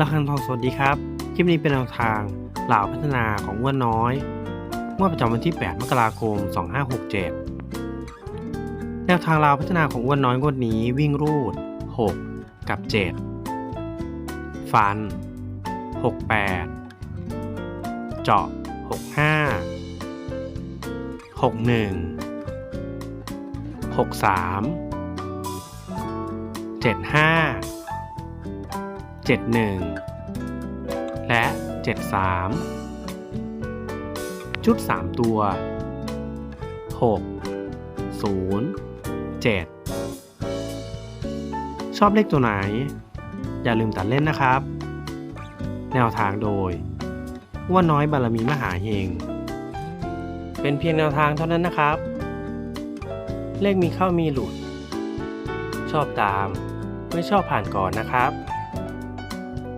ระคังทองสวัสดีครับ คลิปนี้เป็นแนวทางเหล่าพัฒนาของอ้วนน้อยงวดประจำวันที่ 8 มกราคม 2567 แนวทางลาวพัฒนาของอ้วนน้อยงวดนี้วิ่งรูด 6 กับ 7 ฟัน 68 เจาะ 65 61 63 75 71 และ 73 ชุด 3 ตัว 6 0 7 ชอบเลขตัวไหน อย่าลืมตัดเล่นนะครับ แนวทางโดย ว่าน้อยบารมีมหาเฮง เป็นเพียงแนวทางเท่านั้นนะครับ เลขมีเข้ามีหลุด ชอบตาม ไม่ชอบผ่านก่อนนะครับ